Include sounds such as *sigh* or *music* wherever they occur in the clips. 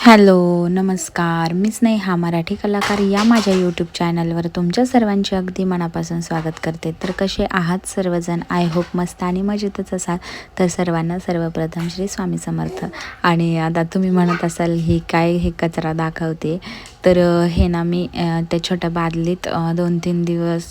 Hello नमस्कार. मी स्नेहा मराठी कलाकार. या माझ्या यूट्यूब चॅनलवर तुमच्या सर्वांचे अगदी मनापासून स्वागत करते. तर कसे आहात सर्वजण? आय होप मस्त आणि मजेतच असाल. तर सर्वांना सर्वप्रथम श्री स्वामी समर्थ. आणि आता तुम्ही म्हणत असाल ही काय हे कचरा दाखवते? तर हे ना मी त्या छोट्या बादलीत दोन तीन दिवस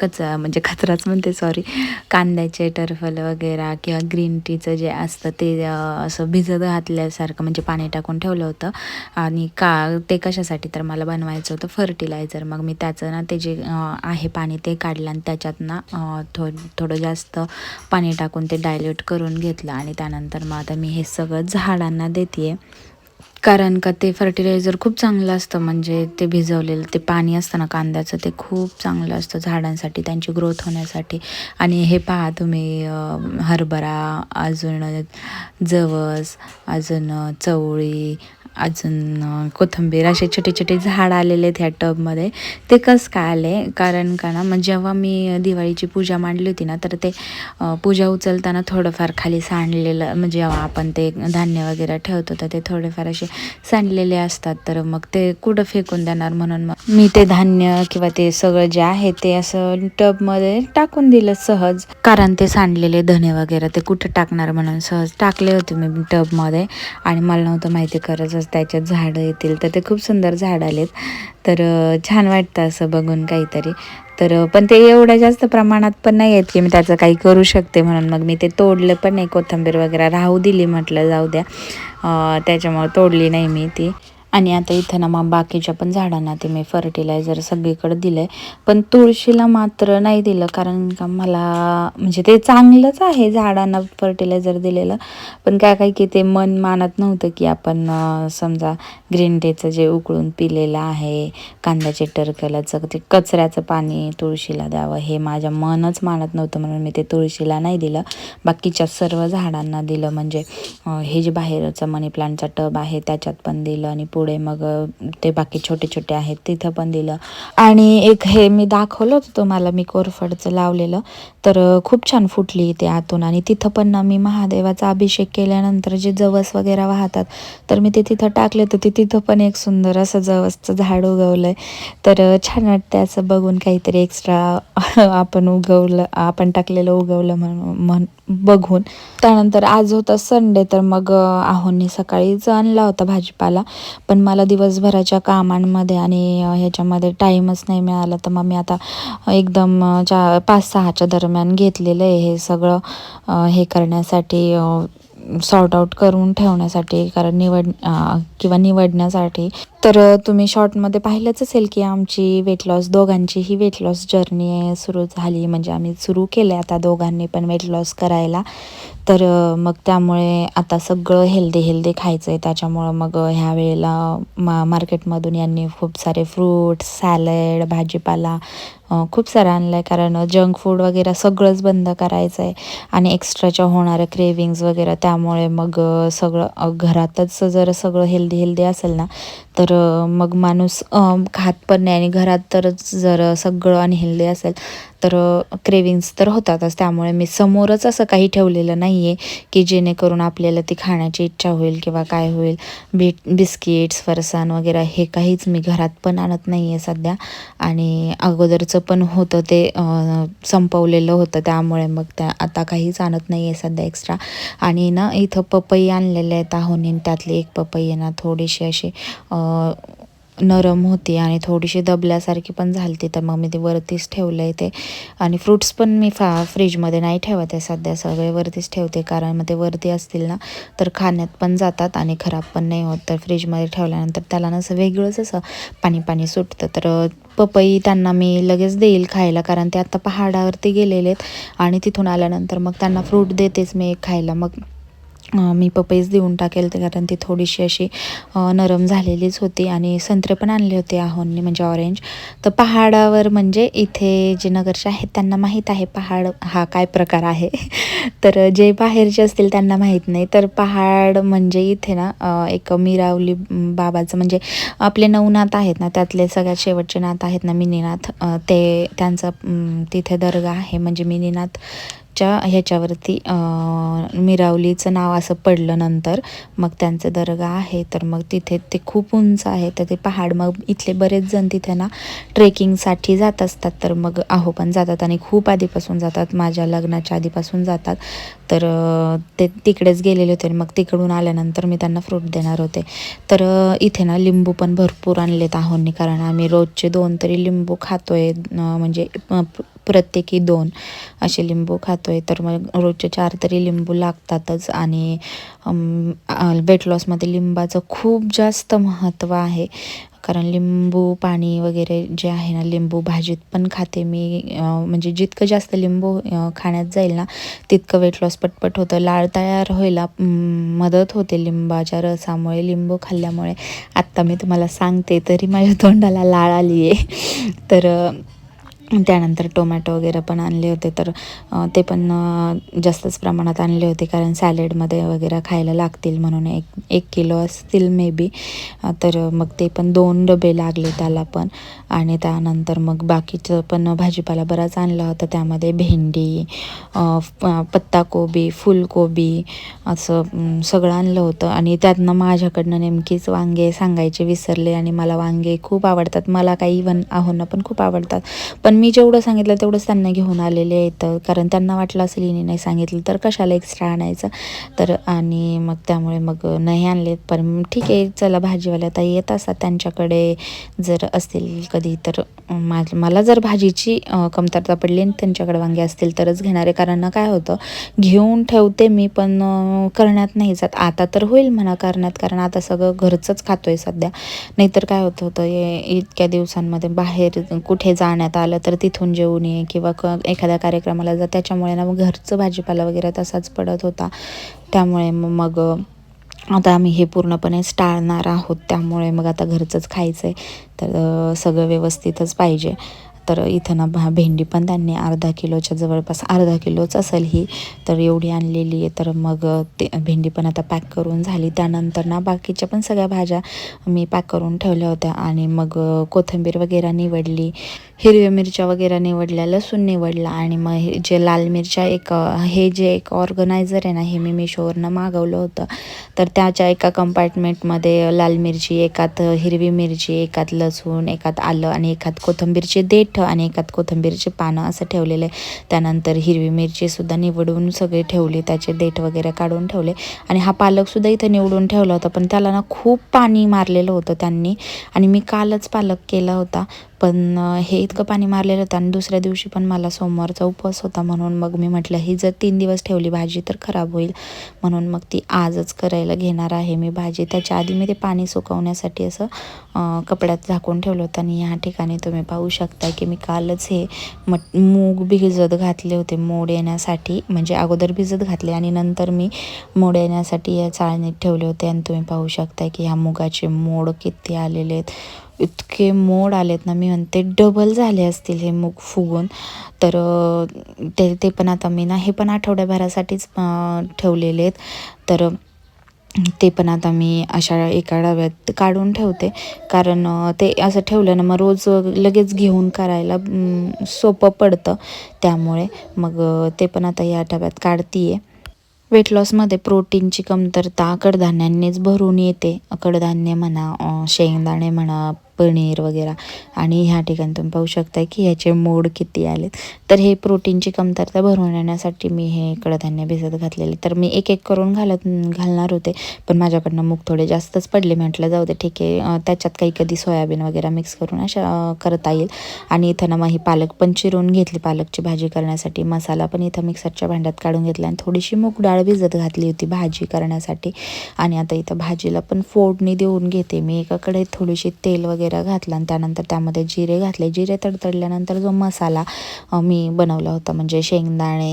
कचरा म्हणजे कचराच म्हणते सॉरी कांद्याचे टरफल वगैरे किंवा ग्रीन टीचं जे असतं ते असं भिजत घातल्यासारखं म्हणजे पाणी टाकून ठेवलं होतं. आणि का ते कशासाठी तर मला बनवायचं होतं फर्टिलायझर. मग मी त्याचं ना ते जे आहे पाणी ते काढलं आणि त्याच्यात ना थो थोडं जास्त पाणी टाकून ते डायल्यूट करून घेतलं. आणि त्यानंतर मग आता मी हे सगळं झाडांना देते आहे कारण का ते फर्टिलायझर खूप चांगलं असतं म्हणजे ते भिजवलेलं ते पाणी असतं ना कांद्याचं ते खूप चांगलं असतं झाडांसाठी त्यांची ग्रोथ होण्यासाठी. आणि हे पहा तुम्ही हरभरा अजून जवस अजून चवळी अजून कोथंबीर कोथिंबीर असे छोटे छोटे झाड आलेले आहेत ह्या टबमध्ये. ते कसं काय आले? कारण का ना मग जेव्हा मी दिवाळीची पूजा मांडली होती ना तर ते पूजा उचलताना थोडंफार खाली सांडलेलं म्हणजे जेव्हा आपण ते धान्य वगैरे ठेवतो तर ते थोडेफार असे सांडलेले असतात. तर मग ते कुठं फेकून देणार म्हणून मग मी ते धान्य किंवा ते सगळं जे आहे ते असं टबमध्ये टाकून दिलं सहज. कारण ते सांडलेले धने वगैरे ते कुठं टाकणार म्हणून सहज टाकले होते मी टबमध्ये. आणि मला नव्हतं माहिती खरंच त्याच्यात झाडं येतील. तर ते खूप सुंदर झाड आलेत. तर छान वाटतं असं बघून काहीतरी. तर पण ते एवढ्या जास्त प्रमाणात पण नाही आहेत की मी त्याचं काही करू शकते म्हणून. मग मी ते तोडलं पण नाही कोथिंबीर वगैरे. राहू दिली म्हटलं जाऊ द्या. त्याच्यामुळं तोडली नाही मी ती. आणि आता इथं ना मग बाकीच्या पण झाडांना ते मी फर्टिलायझर सगळीकडे दिलं आहे पण तुळशीला मात्र नाही दिलं कारण का मला म्हणजे ते चांगलंच आहे झाडांना फर्टिलायझर दिलेलं. पण काय काय की ते मन मानत नव्हतं की आपण समजा ग्रीन टीचं जे उकळून पिलेलं आहे कांद्याचे टरकलाचं ते कचऱ्याचं पाणी तुळशीला द्यावं हे माझ्या मनच मानत नव्हतं म्हणून मी ते तुळशीला नाही दिलं. बाकीच्या सर्व झाडांना दिलं म्हणजे हे जे बाहेरचं मनी प्लांटचा टब आहे त्याच्यात पण दिलं आणि पुढे मग ते बाकी छोटे छोटे आहेत तिथं पण दिलं. आणि एक हे मी दाखवलं होतं तुम्हाला मी कोरफडचं लावलेलं. तर खूप छान फुटली ते आतून. आणि तिथं पण ना मी महादेवाचा अभिषेक केल्यानंतर जे जवस वगैरे वाहतात तर मी ते तिथं टाकले तर ते तिथं पण एक सुंदर असं जवसचं झाड उगवलं आहे तर छान वाटतं असं बघून काहीतरी एक्स्ट्रा आपण उगवलं आपण टाकलेलं उगवलं म्हणून म्हण बघून. त्यानंतर आज होता संडे तर मग आहोंनी सकाळीच आणला होता भाजीपाला पण मला दिवसभराच्या कामांमध्ये आणि ह्याच्यामध्ये टाईमच नाही मिळाला. तर मग मी आता एकदम चा पाच सहाच्या दरम्यान घेतलेलं आहे हे सगळं हे करण्यासाठी सॉर्ट आउट करून ठेवण्यासाठी कारण निवड किंवा निवडण्यासाठी. तर तुम्ही शॉर्टमध्ये पाहिलंच असेल की आमची वेट लॉस दोघांची ही वेट लॉस जर्नी सुरू झाली. म्हणजे आम्ही सुरू केलं आता दोघांनी पण वेट लॉस करायला. तर मग त्यामुळे आता सगळं हेल्दी हेल्दी खायचं आहे त्याच्यामुळं मग ह्या वेळेला मा मार्केटमधून यांनी खूप सारे फ्रूट सॅलड भाजीपाला खूप सारं आणलं आहे कारण जंक फूड वगैरे सगळंच बंद करायचं आहे आणि एक्स्ट्राच्या होणाऱ्या क्रेविंग्ज वगैरे त्यामुळे मग सगळं घरातच जर सगळं हेल्दी हेल्दी असेल ना तर मग माणूस खात पण नाही आणि घरात तरच जर सगळं अनहेल्दी असेल तर क्रेविंग्स तर होतातच. त्यामुळे मी समोरच असं काही ठेवलेलं नाही आहे की जेणेकरून आपल्याला ती खाण्याची इच्छा होईल किंवा काय होईल. बीट बिस्किट्स फरसाण वगैरे हे काहीच मी घरात पण आणत नाही आहे सध्या. आणि अगोदरचं पण होतं ते संपवलेलं होतं. त्यामुळे मग त्या आता काहीच आणत नाही आहे सध्या एक्स्ट्रा आणि ना इथं पपई आणलेले आहेत आहोनी त्यातली एक पपई आहे ना थोडीशी अशी नरम होती आणि थोडीशी दबल्यासारखी पण झाली तर मग मी ते वरतीच ठेवलं आहे ते. आणि फ्रूट्स पण मी फा फ्रीजमध्ये नाही ठेवत आहे सध्या सगळे वरतीच ठेवते कारण मग ते वरती असतील ना तर खाण्यात पण जातात आणि खराब पण नाही होत. तर फ्रीजमध्ये ठेवल्यानंतर त्याला ना असं वेगळंच असं पाणी पाणी सुटतं. तर पपई त्यांना मी लगेच देईल खायला कारण ते आता पहाडावरती गेलेले आहेत आणि तिथून आल्यानंतर मग त्यांना फ्रूट देतेच मी खायला. मग मी पपईच देऊन टाकेल ते कारण ती थोडीशी अशी नरम झालेलीच होती आणि संत्रे पण आणले होते आहोंनी म्हणजे ऑरेंज. तर पहाडावर म्हणजे इथे जे नगरचे आहेत त्यांना माहीत आहे पहाड हा काय प्रकार आहे. *laughs* तर जे बाहेरचे असतील त्यांना माहीत नाही. तर पहाड म्हणजे इथे ना एक मिरावली बाबाचं म्हणजे आपले नऊ नात आहेत ना त्यातले सगळ्यात शेवटचे नात आहेत ना मिनीनाथ. ते त्यांचं तिथे दर्गा आहे म्हणजे मिनीनाथ च्या ह्याच्यावरती मिरावलीचं नाव असं पडलं नंतर मग त्यांचं दर्गा आहे तर मग तिथे ते खूप उंच आहे तर ते पहाड मग इथले बरेच जण तिथे ना ट्रेकिंगसाठी जात असतात तर मग आहो पण जातात आणि खूप आधीपासून जातात माझ्या लग्नाच्या आधीपासून जातात. तर ते तिकडेच गेलेले होते मग तिकडून आल्यानंतर मी त्यांना फ्रूट देणार होते. तर इथे ना लिंबू पण भरपूर आणलेत आहोंनी कारण आम्ही रोजचे दोन तरी लिंबू खातोय म्हणजे प्रत्येकी दोन असे लिंबू खातो आहे तर मग रोजचे चार तरी लिंबू लागतातच आणि वेट लॉसमध्ये लिंबाचं खूप जास्त महत्त्व आहे. कारण लिंबू पाणी वगैरे जे आहे ना लिंबू भाजीत पण खाते मी. म्हणजे जितकं जास्त लिंबू खाण्यात जाईल ना तितकं वेट लॉस पटपट होतं. लाळ तयार व्हायला मदत होते लिंबाच्या रसामुळे लिंबू खाल्ल्यामुळे. आत्ता मी तुम्हाला सांगते तरी माझ्या तोंडाला लाळ आली आहे तर त्यानंतर टोमॅटो वगैरे पण आणले होते तर ते पण जास्तच प्रमाणात आणले होते कारण सॅलेडमध्ये वगैरे खायला लागतील म्हणून एक एक किलो असतील मे बी तर मग ते पण दोन डबे लागले त्याला पण. आणि त्यानंतर मग बाकीचं पण भाजीपाला बराच आणला होता त्यामध्ये भेंडी पत्ताकोबी फुलकोबी असं सगळं आणलं होतं. आणि त्यातनं माझ्याकडनं नेमकीच वांगे सांगायचे विसरले आणि मला वांगे खूप आवडतात. मला काही वन आहोंना पण खूप आवडतात. पण मी जेवढं सांगितलं तेवढंच त्यांना घेऊन आलेले आहेत. कारण त्यांना वाटलं असेल हिने नाही सांगितलं तर कशाला एक्स्ट्रा आणायचं? तर आणि मग त्यामुळे मग नाही आणले पण ठीक आहे चला भाजीवाल्या आता येत असतात त्यांच्याकडे. जर असतील कधी तर मा मला जर भाजीची कमतरता पडली आणि त्यांच्याकडे वांगे असतील तरच घेणारे कारण काय होतं घेऊन ठेवते मी पण करण्यात नाही जात. आता तर होईल म्हणा करण्यात कारण आता सगळं घरचंच खातोय सध्या. नाहीतर काय होत होतं इतक्या दिवसांमध्ये बाहेर कुठे जाण्यात आलं तर तिथून जेवून ये किंवा क एखाद्या कार्यक्रमाला जा. त्याच्यामुळे ना मग घरचं भाजीपाला वगैरे तसाच पडत होता. त्यामुळे मग आता आम्ही हे पूर्णपणे टाळणार आहोत. त्यामुळे मग आता घरचंच खायचं आहे तर सगळं व्यवस्थितच पाहिजे. तर इथं ना भा भेंडी पण त्यांनी अर्धा किलोच्या जवळपास अर्धा किलोच असेल ही. तर एवढी आणलेली आहे. तर मग ते भेंडी पण आता पॅक करून झाली. त्यानंतर ना बाकीच्या पण सगळ्या भाज्या मी पॅक करून ठेवल्या होत्या. आणि मग कोथिंबीर वगैरे निवडली. हिरव्या मिरच्या वगैरे निवडल्या लसूण निवडला आणि मग हे जे लाल मिरच्या एक हे जे एक ऑर्गनायझर आहे ना हे मी मिशोवरनं मागवलं होतं. तर त्याच्या एका कंपार्टमेंटमध्ये लाल मिरची एकात हिरवी मिरची एकात लसूण एकात आलं आणि एकात कोथंबीरचे देठ आणि एकात कोथिंबीरचे पानं असं ठेवलेलं आहे. त्यानंतर हिरवी मिरचीसुद्धा निवडून सगळे ठेवले त्याचे देठ वगैरे काढून ठेवले आणि हा पालकसुद्धा इथं निवडून ठेवला होता पण त्याला ना खूप पाणी मारलेलं होतं त्यांनी आणि मी कालच पालक केला होता. पण हे इतकं पाणी मारलेलं होतं आणि दुसऱ्या दिवशी पण मला सोमवारचा उपवास होता म्हणून मग मी म्हटलं ही जर तीन दिवस ठेवली भाजी तर खराब होईल. म्हणून मग ती आजच करायला घेणार आहे मी भाजी. त्याच्या आधी मी ते पाणी सुकवण्यासाठी असं कपड्यात झाकून ठेवलं होतं आणि ह्या ठिकाणी तुम्ही पाहू शकता की मी कालच हे मट मूग भिजत घातले होते मोड येण्यासाठी. म्हणजे अगोदर भिजत घातले आणि नंतर मी मोड येण्यासाठी या चाळणीत ठेवले होते. आणि तुम्ही पाहू शकता की ह्या मुगाचे मोड किती आलेले आहेत. इतके मोड आलेत ना मी म्हणते डबल झाले असतील हे मूग फुगून. तर ते ते पण आता मी ना हे पण आठवड्याभरासाठीच ठेवलेले आहेत. तर ते पण आता मी अशा एका डब्यात काढून ठेवते. कारण ते असं ठेवलं ना मग रोज लगेच घेऊन करायला सोपं पडतं. त्यामुळे मग ते पण आता या डब्यात काढते आहे वेट लॉसमध्ये प्रोटीनची कमतरता कडधान्यांनीच भरून येते. कडधान्य म्हणा शेंगदाणे म्हणा पनीर वगैरे. आणि ह्या ठिकाणी तुम्ही पाहू शकता की ह्याचे मोड किती आलेत. तर हे प्रोटीनची कमतरता भरून येण्यासाठी मी हे कडधान्य भिजत घातलेले. तर मी एक एक करून घालत घालणार होते पण माझ्याकडनं मूग थोडे जास्तच पडले. म्हटलं जाऊ दे ठीक आहे. त्याच्यात काही कधी सोयाबीन वगैरे मिक्स करून अशा करता येईल. आणि इथं ना मग ही पालक पण चिरून घेतली पालकची भाजी करण्यासाठी. मसाला पण इथं मिक्सरच्या भांड्यात काढून घेतला आणि थोडीशी मूग डाळ भिजत घातली होती भाजी करण्यासाठी. आणि आता इथं भाजीला पण फोडणी देऊन घेते. मी एकाकडे थोडीशी तेल वगैरे घातलं आणि त्यानंतर त्यामध्ये जिरे घातले. जिरे तडतडल्यानंतर जो मसाला मी बनवला होता म्हणजे शेंगदाणे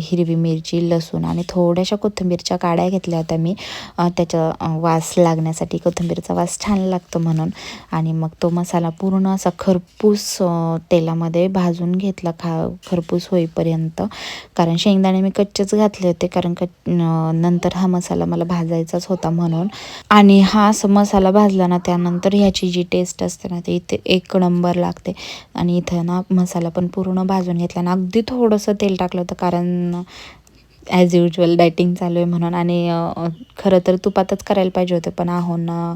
हिरवी मिरची लसूण आणि थोड्याशा कोथिंबीरच्या काड्या घेतल्या होत्या मी. त्याच्या त्याचा वास लागण्यासाठी कोथिंबीरचा वास छान लागतो म्हणून. आणि मग तो मसाला पूर्ण असा खरपूस तेलामध्ये भाजून घेतला खा खरपूस होईपर्यंत. कारण शेंगदाणे मी कच्चेच घातले होते कारण कच नंतर हा मसाला मला भाजायचाच होता म्हणून. आणि हा असं मसाला भाजला ना त्यानंतर ह्याची जी टेस्ट असते ना ते इथे एक नंबर लागते. आणि इथं ना मसाला पण पूर्ण भाजून घेतला आणि अगदी थोडंसं तेल टाकलं होतं कारण ॲज युजल डायटिंग चालू आहे म्हणून. आणि खरं तर तुपातच करायला पाहिजे होते पण आहो ना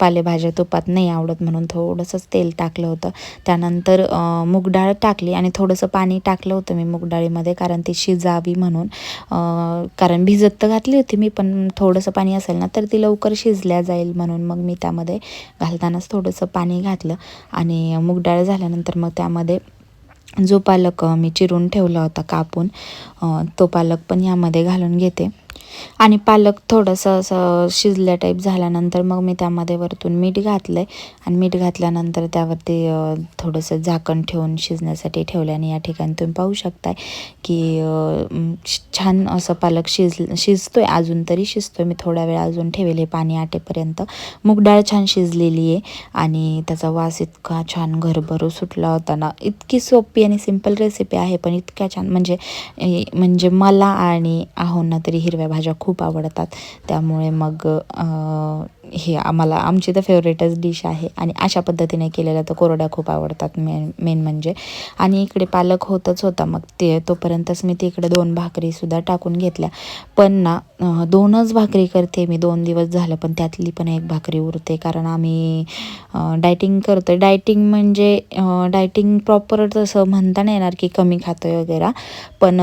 पालेभाज्या तुपात नाही आवडत म्हणून थोडंसंच तेल टाकलं होतं. त्यानंतर मूग डाळ टाकली आणि थोडंसं पाणी टाकलं होतं मी मूग डाळीमध्ये कारण ती शिजावी म्हणून. कारण भिजत तर घातली होती मी पण थोडंसं पाणी असेल ना तर ती लवकर शिजल्या जाईल म्हणून मग मी त्यामध्ये घालतानाच थोडंसं पाणी घातलं. आणि मूग डाळ झाल्यानंतर मग त्यामध्ये जो पालक मी चिरून ठेवला होता कापून तो पालक पण यामध्ये घालून घेते. आणि पालक थोडंसं असं शिजल्या टाईप झाल्यानंतर मग मी त्यामध्ये वरतून मीठ घातलं आहे आणि मीठ घातल्यानंतर त्यावरती थोडंसं झाकण ठेवून शिजण्यासाठी ठेवलं आणि या ठिकाणी तुम्ही पाहू शकताय की छान असं पालक शिज शिजतो आहे अजून तरी शिजतोय. मी थोडा वेळ अजून ठेवेल. हे पाणी आटेपर्यंत मूग डाळ छान शिजलेली आहे. आणि त्याचा वास इतका छान घरभरू सुटला होता ना. इतकी सोपी आणि सिंपल रेसिपी आहे पण इतक्या छान म्हणजे म्हणजे मला आणि आहोंना तरी हिरव्या भाज्या खूप आवडतात. त्यामुळे मग हे आम्हाला आमची तर फेवरेटच डिश आहे. आणि अशा पद्धतीने केलेल्या तर कोरड्या खूप आवडतात मेन मेन म्हणजे. आणि इकडे पालक होतच होता मग ते तोपर्यंतच मी तिकडे दोन भाकरीसुद्धा टाकून घेतल्या. पण ना दोनच भाकरी करते मी दोन दिवस झालं पण त्यातली पण एक भाकरी उरते. कारण आम्ही डायटिंग करतो डायटिंग म्हणजे डायटिंग प्रॉपर तसं म्हणता नाही येणार की कमी खातो आहे वगैरे. पण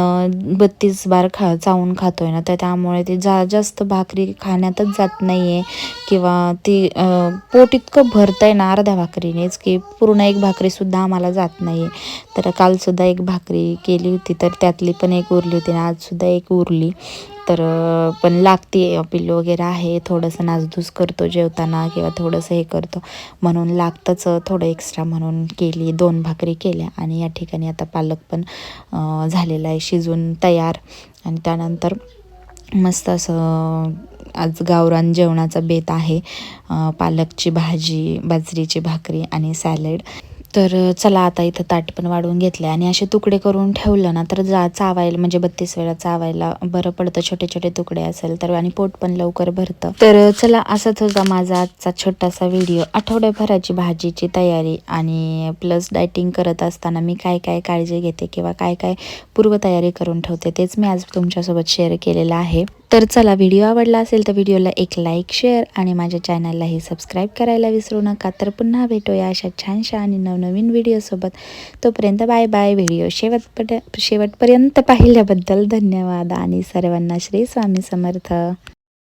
बत्तीस बार खा चावून खातो आहे ना तर त्यामुळे ते जा जास्त भाकरी खाण्यातच जात नाही आहे किंवा ती पोट इतकं भरतं आहे ना अर्ध्या भाकरीनेच की पूर्ण एक भाकरीसुद्धा आम्हाला जात नाही आहे तर कालसुद्धा एक भाकरी केली होती तर त्यातली पण एक उरली होती आणि आजसुद्धा एक उरली. तर पण लागते पिल्लू वगैरे आहे थोडंसं नासधूस करतो जेवताना किंवा थोडंसं हे करतो. म्हणून लागतंच थोडं एक्स्ट्रा म्हणून केली दोन भाकरी केल्या आणि या ठिकाणी आता पालक पण झालेला आहे शिजून तयार. आणि त्यानंतर मस्त असं आज गावरान जेवणाचा बेत आहे. पालकची भाजी बाजरीची भाकरी आणि सॅलेड. तर चला आता इथं ताट पण वाढवून घेतले आणि असे तुकडे करून ठेवलं ना तर जा चावायला म्हणजे बत्तीस वेळा चावायला बरं पडतं. छोटे छोटे तुकडे असेल तर आणि पोट पण लवकर भरतं. तर चला असाच होता माझा आजचा छोटासा व्हिडिओ. आठवड्याभराची भाजीची तयारी आणि प्लस डायटिंग करत असताना मी काय काय काळजी घेते किंवा काय काय पूर्वतयारी करून ठेवते तेच मी आज तुमच्यासोबत शेअर केलेलं आहे. तर चला व्हिडिओ आवडला असेल तर व्हिडिओला एक लाईक शेअर आणि माझ्या चॅनललाही सबस्क्राईब करायला विसरू नका. तर पुन्हा भेटूया अशा छानशा आणि नवनवीन व्हिडिओसोबत तोपर्यंत बाय बाय व्हिडिओ शेवटपट शेवटपर्यंत पाहिल्याबद्दल धन्यवाद आणि सर्वांना श्री स्वामी समर्थ.